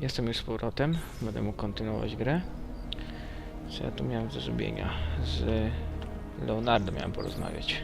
Jestem już z powrotem. Będę mógł kontynuować grę. Co ja tu miałem do zrobienia? Z Leonardo miałem porozmawiać.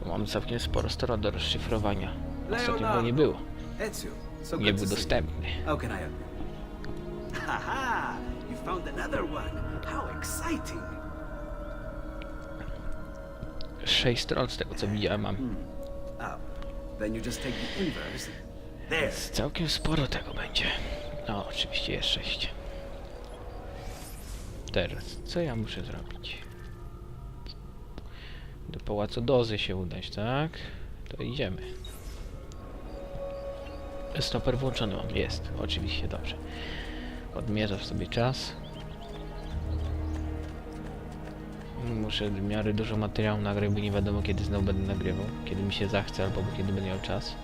Bo mam całkiem sporo stron do rozszyfrowania. Ostatnio go nie było. Nie był dostępny. How can I help you? Haha! You found another one. How exciting! Sześć stron z tego co widziałem mam. Oh, then you just take the inverse. There. Całkiem sporo tego będzie. No, oczywiście jest sześć. Teraz, co ja muszę zrobić? Do pałacu Dozy się udać, tak? To idziemy. Stoper włączony mam, jest, oczywiście, dobrze. Odmierzasz sobie czas. Muszę w miarę dużo materiału nagrać, bo nie wiadomo kiedy znowu będę nagrywał. Kiedy mi się zachce, albo kiedy będę miał czas.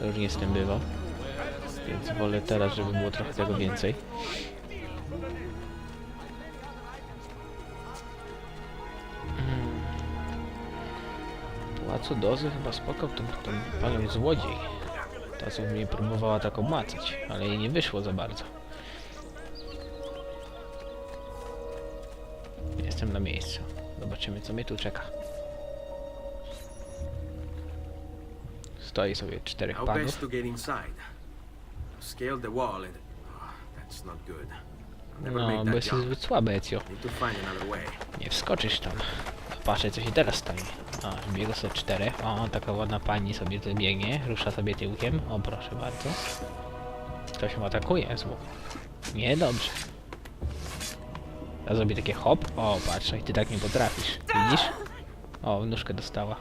Różnie z tym bywa. Więc wolę teraz, żeby było trochę tego więcej. Pałacu Dozy chyba spokał tą, tą panią złodziej. Ta co mnie próbowała tak obmacać, ale jej nie wyszło za bardzo. Jestem na miejscu. Zobaczymy co mnie tu czeka. Stoi sobie czterech panów. Scale the wall and... Oh, that's not good. I'll never No, make bo that jesteś jump. zbyt słaby, Ezio. Need to find another way. Nie wskoczysz tam. Patrzę, co się teraz stanie. A, biega sobie czterech. O, taka ładna pani sobie tu biegnie. Rusza sobie tyłkiem. O, proszę bardzo. Ktoś ją atakuje, zło. Niedobrze. Ja zrobię takie hop. O, patrz, i ty tak nie potrafisz. Widzisz? O, nóżkę dostała.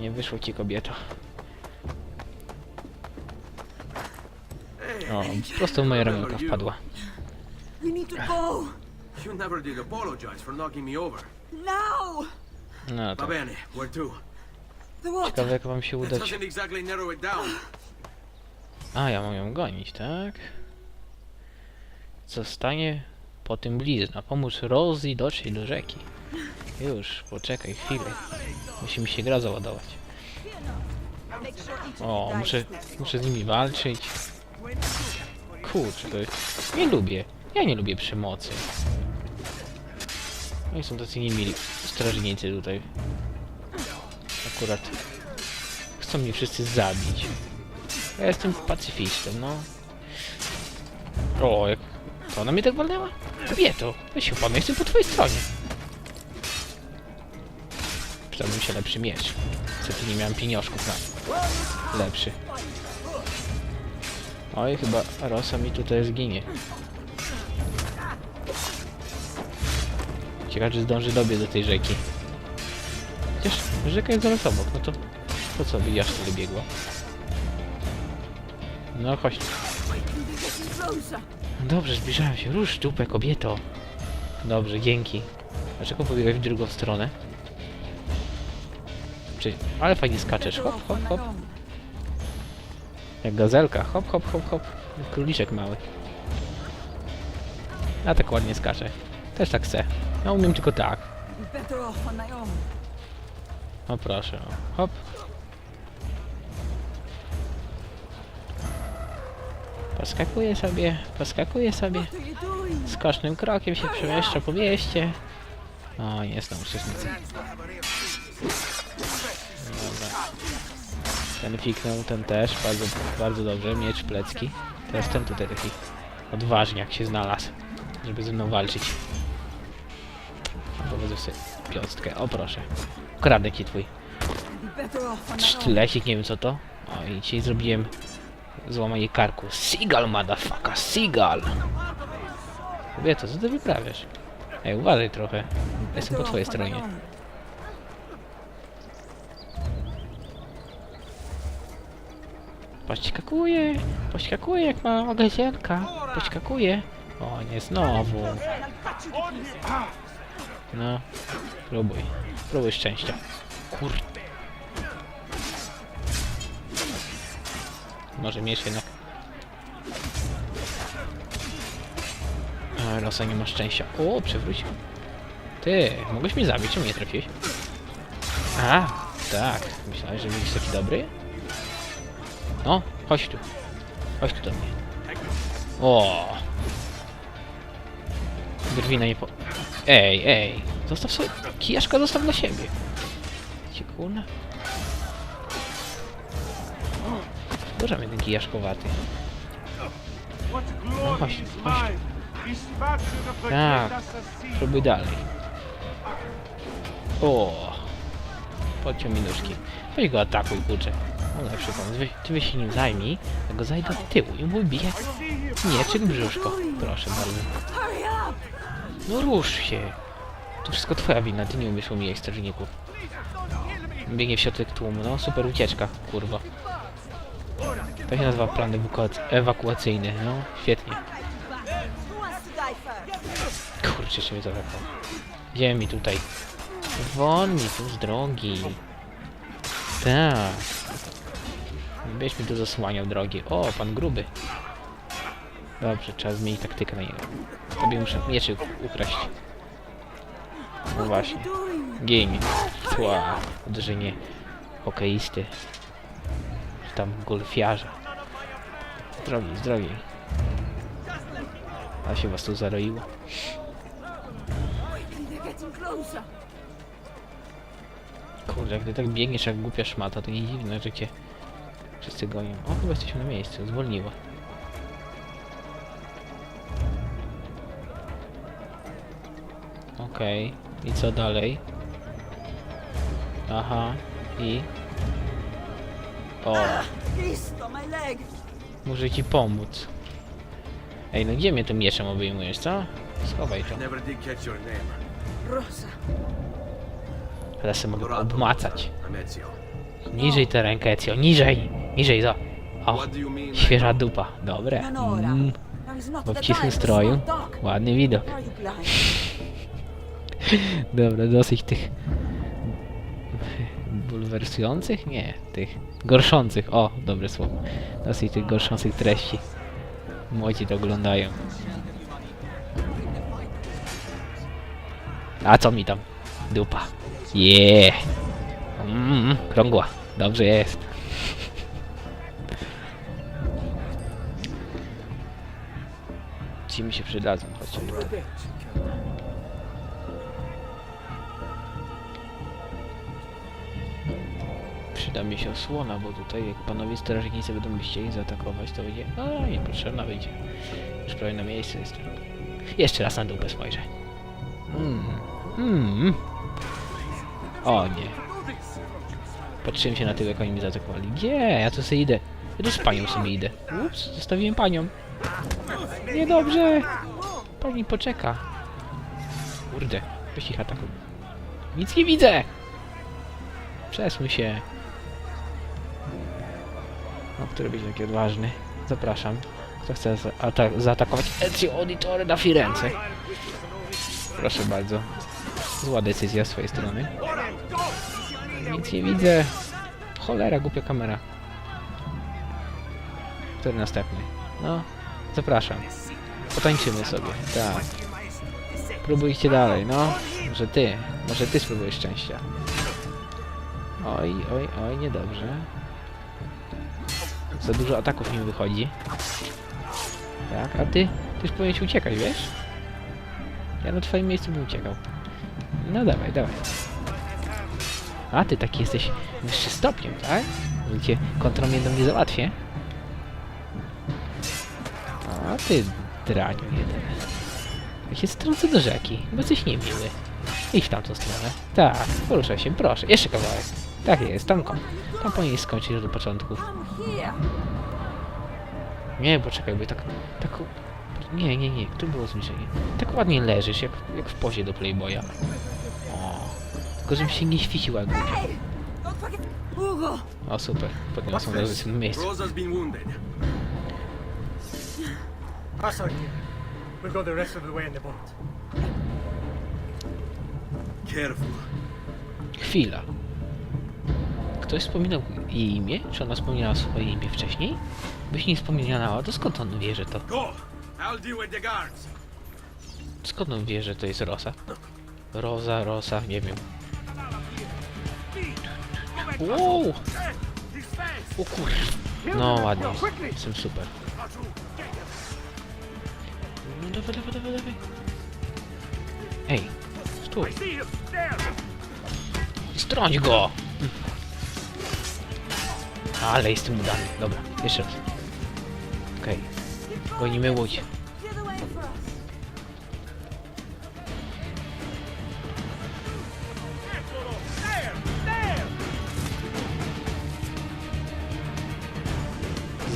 Nie wyszło ci kobieto. O, prosto w moje ramionka wpadła. We need to go You never did apologize for knocking me over. now. No Va to bene, where to? The water. ciekawe jak wam się That udać. doesn't exactly narrow it down. A, ja mam ją gonić, tak? Zostanie po tym blizna. Pomóż Rosie dotrzeć do rzeki. Już, poczekaj chwilę. Musi mi się gra załadować. O, muszę, muszę z nimi walczyć. Kurczę, to jest... Nie lubię. Ja nie lubię przemocy. No i są tacy niemili strażnicy tutaj. Akurat chcą mnie wszyscy zabić. Ja jestem pacyfistą, no. O, jak... To ona mnie tak walnęła? Kobieto, weź się pan, jestem po twojej stronie. Przydałbym się lepszy miecz. Niestety nie miałem pieniążków na lepszy. Oj, chyba Rosa mi tutaj zginie. Ciekawe, czy zdąży dobiec do tej rzeki. Chociaż rzeka jest zaraz obok, no to... To co, by aż tyle biegło? No chodź. Dobrze, zbliżają się. Rusz dupę, kobieto. Dobrze, dzięki. Dlaczego pobiegłeś w drugą stronę? Czy... Ale fajnie skaczesz. Hop, hop, hop. Jak gazelka. Hop, hop, hop, hop. Króliczek mały. Ja tak ładnie skaczę. Też tak chcę. Ja umiem tylko tak. O proszę. o. Hop. Poskakuję sobie, poskakuję sobie. Skocznym krokiem się przemieszcza po mieście. O, nie znam uczestnicy. Ten fiknął, ten też, bardzo, bardzo dobrze, miecz plecki. Teraz ten tutaj taki odważniak się znalazł, żeby ze mną walczyć. Powiedzę sobie piąstkę, o proszę. Ukradnę ci twój sztylecik, nie wiem co to. O, i dzisiaj zrobiłem złamanie karku. Seagull, motherfucker, seagull! Kobieto, co ty wyprawiasz? Ej, uważaj trochę. Jestem po twojej stronie. Pośkakuje, pośkakuje jak mała gazielka. Pośkakuje. O, nie znowu. No, próbuj. Próbuj szczęścia. Kur... Może mieć jednak. A, nie ma szczęścia. O, przewrócił. Ty, mogłeś mnie zabić, czemu nie trafiłeś? A, tak. Myślałeś, że będziesz taki dobry? No, chodź tu. Chodź tu do mnie. O. Drwina nie po... Ej, ej. Zostaw sobie... Kijaszka zostaw dla siebie. Cię kurna. Duża mnie ten kijaszkowaty. No chodź, chodź. Tak. Próbuj dalej. O. Podciął mi nóżki. Weź go atakuj, kurczę. On lepszy pomysł. Wy, ty się nim zajmij, ja go zajdę od tyłu i mu bije mieczyk brzuszko. Proszę bardzo. No rusz się. To wszystko twoja wina, ty nie umiesz umijać strażników. Biegnie w środek tłumu, no super ucieczka, kurwa. To się nazywa plan ewakuac- ewakuacyjny, no świetnie. Who wants to? Kurczę, mnie zaatakował. Ziemi tutaj. Won mi tu z drogi. Tak. Byś mi tu zasłaniał drogi. O, pan gruby. Dobrze, trzeba zmienić taktykę na niego. Tobie muszę mieczyk ukraść. No właśnie. Gin. Tła. Uderzenie hokeisty. Czy tam golfiarza. Z drogi, z drogi. A się was tu zaroiło. Kurde, ty tak biegniesz jak głupia szmata, to nie dziwne, że cię wszyscy gonią. O, chyba jesteśmy na miejscu, zwolniło. Okej, i co dalej? Aha, i... O, Cristo, my leg! muszę ci pomóc. Ej, no gdzie mnie tym mieczem obejmujesz, co? Schowaj to. Never did catch your name. Rosa. Teraz sobie mogę obmacać. Niżej tę rękę, Ezio, niżej! Niżej, za. O, świeża dupa, dobre. Mm. Not W to stroju. talk. Ładny widok. Dobra, dosyć tych bulwersujących? Nie, tych gorszących. O, dobre słowo. Dosyć tych gorszących treści. Młodzi to oglądają. A co mi tam? Dupa. Yeah. Mm, krągła. Dobrze jest. Ci mi się przydadzą, chodźcie tutaj. Przyda mi się osłona, bo tutaj jak panowie strażnicy będą chcieli zaatakować, to będzie... O, niepotrzebna będzie. Już prawie na miejscu jestem. Jeszcze raz na dupę spojrzę. Mm. Mm. O nie. Patrzyłem się na tył, jak oni mnie zaatakowali. Gdzie? Ja tu sobie idę. Ja tu z panią sobie idę. Ups, zostawiłem panią. Niedobrze. Pani poczeka. Kurde, weź ich atakuj. Nic nie widzę. Przesuń się. No, który będzie taki odważny? Zapraszam. Kto chce za ata- zaatakować Ezio Auditore da Firenze? Proszę bardzo. Zła decyzja z twojej strony. Nic nie widzę. Cholera, głupia kamera. Który następny? No, zapraszam. Potańczymy sobie, tak. Próbujcie dalej, no. Może ty, może ty spróbujesz szczęścia. Oj, oj, oj, niedobrze. Za dużo ataków mi wychodzi. Tak, a ty? Ty już powinieneś uciekać, wiesz? Ja na twoim miejscu bym uciekał. No dawaj, dawaj. A ty taki jesteś wyższy stopniem, tak? Że cię kontrą jedną nie załatwię. A ty draniu jeden. Ja się strącę do rzeki, bo jesteś niemiły. Idź w tamtą stronę. Tak, poruszaj się, proszę. Jeszcze kawałek. Tak jest, tam, tam powinieneś skończyć do początku. Nie, poczekaj, bo tak... tak nie, nie, nie, tu było zbliżenie. Tak ładnie leżysz, jak, jak w pozie do Playboya. O, tylko żebym się nie świecił jak głupio. O, super, podniosłem na tym Pass on here. We'll go the rest of the way in the boat. Careful. Chwila. Ktoś wspominał jej imię? Czy ona wspomniała swoje imię wcześniej? Byś nie wspominała, to skąd on wie, że to... Go! I'll deal with the guards. Skąd on wie, że to jest Rosa? Rosa, Rosa, nie wiem. Wow! O kur... No ładnie, jestem super. No dawaj, dawaj, dawaj, dawaj. Ej, stój. Strąć go! Ale jestem udany. Dobra, jeszcze raz. Okej. Gonimy łódź.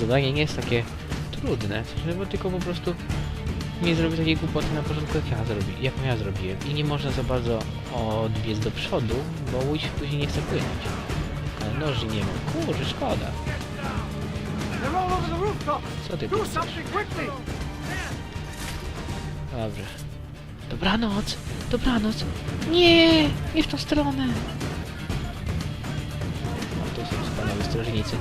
Zadanie nie jest takie trudne, żeby tylko po prostu nie zrobić takiej głupoty na początku jak ja, zrobi, jak ja zrobiłem. I nie można za bardzo odbiec do przodu, bo łódź później nie chce płynąć. Ale noży nie mam. Kurczę, szkoda. Co ty tu chcesz? Dobrze. Dobranoc! Dobranoc! Nie! Nie w tą stronę! O, to są wspaniali strażnicy.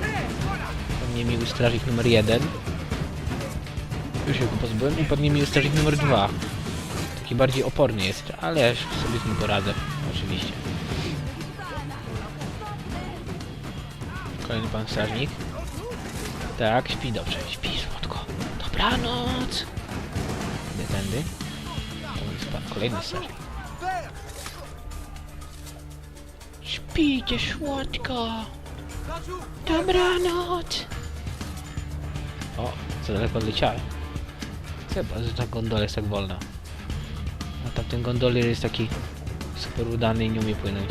Pan niemiły strażnik numer jeden. Już się go pozbyłem. I pan niemiły strażnik numer dwa. Taki bardziej oporny jest, ale ja sobie z nim poradzę. Oczywiście. Kolejny pan strażnik. Tak, śpi dobrze. Śpi słodko. Dobranoc! Idę tędy. To jest pan kolejny strażnik. Śpijcie słodko. Dobranoc. O, co daleko odleciałem. Chyba, że ta gondola jest tak wolna. A tamten gondolier jest taki super udany i nie umie płynąć.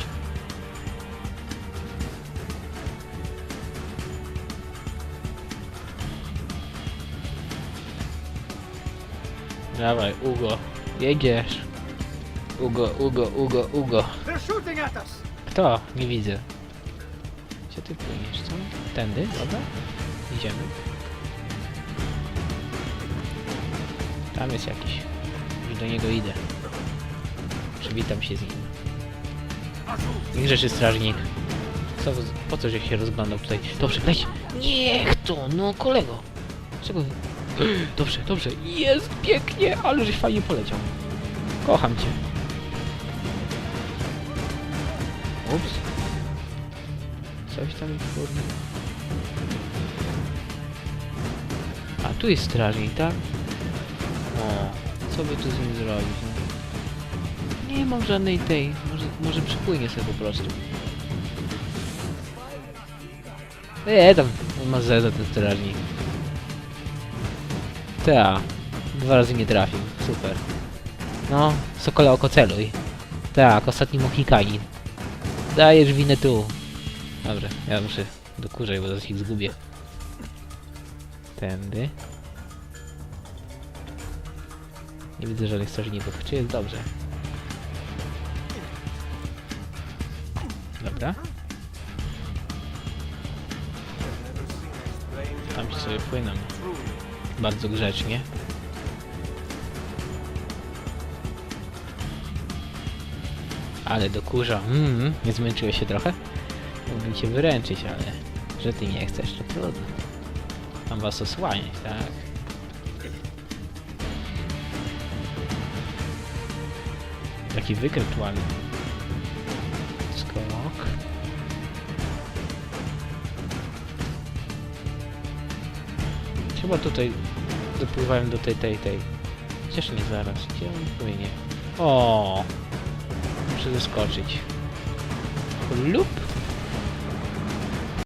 Dawaj, Ugo. Jedziesz. Ugo, Ugo, Ugo, Ugo. Kto? Nie widzę. Gdzie ty płyniesz, co? Tędy? Dobra. Idziemy. Tam jest jakiś. Już do niego idę. Przywitam się z nim. Rzeczy strażnik. Co, po co się rozglądał tutaj? Dobrze, leć! Niech to, no kolego! Czego? Dobrze, dobrze. Jest pięknie, ale żeś fajnie poleciał. Kocham cię. Ups. Coś tam kurde. A tu jest strażnik, tak? O, co by tu z nim zrobić? No? Nie mam żadnej tej. Może, może przypłynie sobie po prostu. Eee, tam on ma zeza ten strażnik. Ta. Dwa razy nie trafił. Super. No, Sokola oko celuj. Tak, ostatni Mohikanin. Dajesz winę tu. Dobra, ja muszę dokurzać, bo zaraz ich zgubię. Tędy. Nie widzę żadnych strażników. Czy jest dobrze? Dobra. Tam sobie płyną. Bardzo grzecznie. Ale dokurza. Mm, nie zmęczyłeś się trochę? Mógłbym cię wyręczyć, ale że ty nie chcesz, to trudno. Mam was osłaniać, tak? Taki wykręt ładny. Skok. Chyba tutaj dopływałem do tej, tej, tej. Chociaż nie zaraz. Gdzie on płynie? O, Muszę zeskoczyć. Lup.